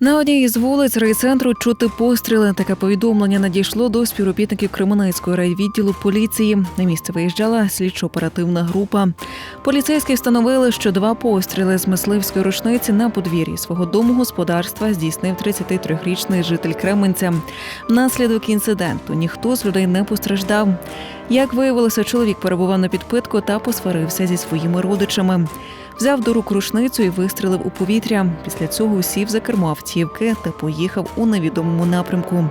На одній із вулиць райцентру чути постріли. Таке повідомлення надійшло до співробітників Кременецького райвідділу поліції. На місце виїжджала слідчо-оперативна група. Поліцейські встановили, що два постріли з мисливської рушниці на подвір'ї свого домогосподарства здійснив 33-річний житель Кременця. Внаслідок інциденту ніхто з людей не постраждав. Як виявилося, чоловік перебував на підпитку та посварився зі своїми родичами. Взяв до рук рушницю і вистрелив у повітря. Після цього сів за кермо автівки та поїхав у невідомому напрямку.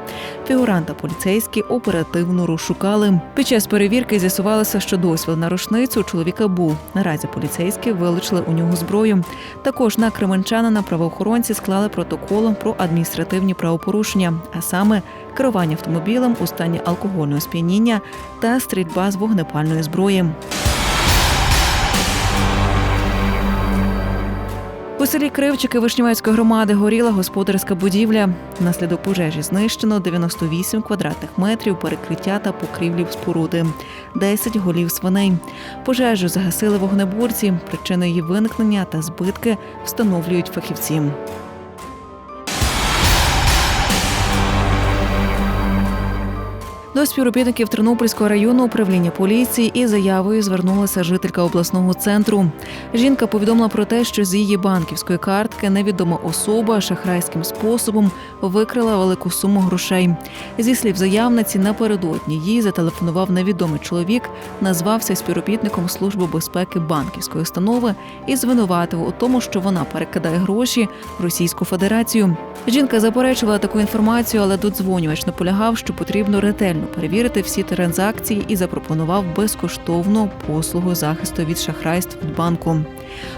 Фігуранта поліцейські оперативно розшукали. Під час перевірки з'ясувалося, що дозвіл на рушницю чоловіка був. Наразі поліцейські вилучили у нього зброю. Також на кременчанина правоохоронці склали протокол про адміністративні правопорушення, а саме керування автомобілем у стані алкогольного сп'яніння та стрільба з вогнепальної зброї. Селі Кривчики Вишнівецької громади горіла господарська будівля. Внаслідок пожежі знищено 98 квадратних метрів перекриття та покрівлів споруди, 10 голів свиней. Пожежу загасили вогнеборці. Причини її виникнення та збитки встановлюють фахівці. До співробітників Тернопільського району управління поліції із заявою звернулася жителька обласного центру. Жінка повідомила про те, що з її банківської картки невідома особа шахрайським способом викрила велику суму грошей. Зі слів заявниці, напередодні їй зателефонував невідомий чоловік, назвався співробітником служби безпеки банківської установи і звинуватив у тому, що вона перекидає гроші в Російську Федерацію. Жінка заперечувала таку інформацію, але додзвонювач наполягав, що потрібно ретельно перевірити всі транзакції і запропонував безкоштовну послугу захисту від шахрайств банку.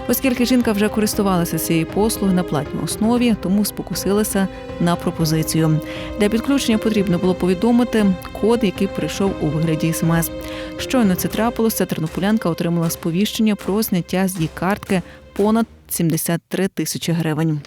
Оскільки жінка вже користувалася цією послугою на платній основі, тому спокусилася на пропозицію. Для підключення потрібно було повідомити код, який прийшов у вигляді смс. Щойно це трапилося, тернополянка отримала сповіщення про зняття з її картки понад 73 тисячі гривень.